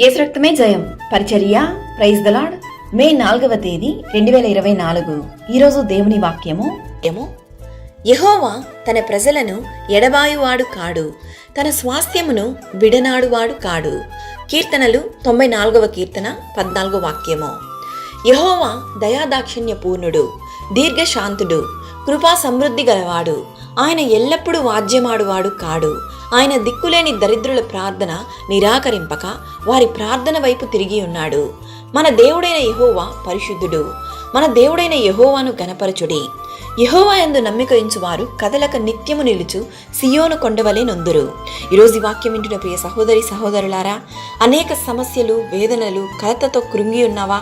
యేసు రక్తమే జయం. పరిచర్య ప్రైజ్ దలాడ్ మే నాలుగవ తేదీ రెండు వేల ఇరవై నాలుగు. ఈరోజు దేవుని వాక్యము. ఏమో? యహోవా తన ప్రజలను ఎడబాయువాడు కాడు. తన స్వాస్థ్యమును విడనాడువాడు కాడు. కీర్తనలు తొంభై నాలుగవ కీర్తన పద్నాలుగో వాక్యము. యహోవా దయాదాక్షిణ్య పూర్ణుడు దీర్ఘశాంతుడు కృపా సమృద్ధి గలవాడు. ఆయన ఎల్లప్పుడూ వాద్యమాడువాడు కాడు. ఆయన దిక్కులేని దరిద్రుల ప్రార్థన నిరాకరింపక వారి ప్రార్థన వైపు తిరిగి ఉన్నాడు. మన దేవుడైన యహోవా పరిశుద్ధుడు. మన దేవుడైన యహోవాను గనపరచుడి యహోవా యందు నమ్మిక వారు కదలక నిత్యము నిలుచు సియోను కొండవలే నొందురు. ఈరోజు ఈ వాక్యం వింటున్న ప్రియ సహోదరి సహోదరులారా అనేక సమస్యలు వేదనలు కలతతో కృంగి ఉన్నావా?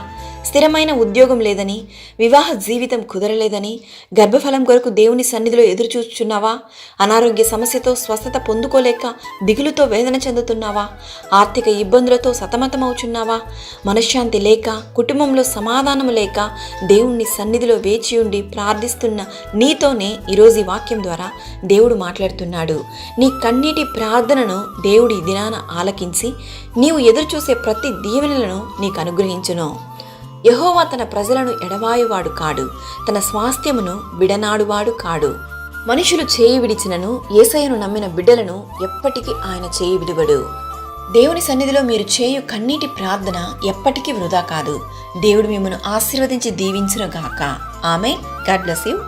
స్థిరమైన ఉద్యోగం లేదని వివాహ జీవితం కుదరలేదని గర్భఫలం కొరకు దేవుని సన్నిధిలో ఎదురుచూస్తున్నావా అనారోగ్య సమస్యతో స్వస్థత పొందుకోలేక దిగులుతో వేదన చెందుతున్నావా? ఆర్థిక ఇబ్బందులతో సతమతమవుచున్నావా? మనశ్శాంతి లేక కుటుంబంలో సమాధానం లేక దేవుణ్ణి సన్నిధిలో వేచి ఉండి ప్రార్థిస్తున్న నీతోనే ఈరోజు ఈ వాక్యం ద్వారా దేవుడు మాట్లాడుతున్నాడు. నీ కన్నీటి ప్రార్థనను దేవుడి దినాన ఆలకించి నీవు ఎదురుచూసే ప్రతి దీవెనలను నీకు అనుగ్రహించును. యహోవా తన ప్రజలను ఎడవాయువాడు కాడు తన స్వాస్థ్యమును విడనాడువాడు కాడు. మనుషులు చేయి విడిచినను ఏసయ్యను నమ్మిన బిడ్డలను ఎప్పటికీ ఆయన చేయి విడువడు. దేవుని సన్నిధిలో మీరు చేయు కన్నీటి ప్రార్థన ఎప్పటికీ వృధా కాదు. దేవుడు మిమ్మల్ని ఆశీర్వదించి దీవించునుగాక. ఆమె గాడ్ బ్లెస్ యూ.